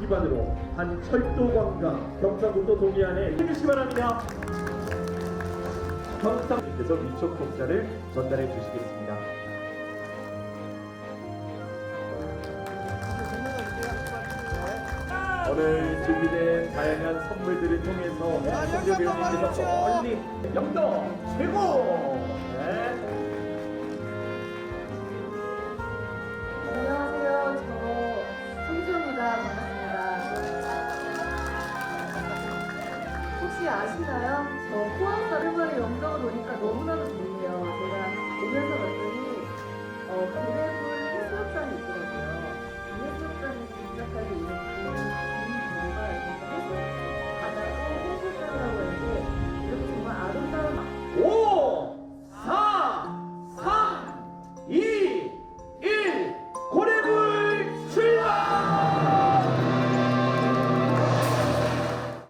기반으로 한 철도관광 경상북도 동해안에 힘주시기 바랍니다. 경상님께서 위촉 공자를 전달해 주시겠습니다. 오늘 준비된 다양한 선물들을 통해서 홍재배우님께서 멀리 영덕 최고! 혹시 아시나요? 저 포항 가르마리 영상을 보니까 너무나도 좋네요. 제가 오면서 봤더니 어,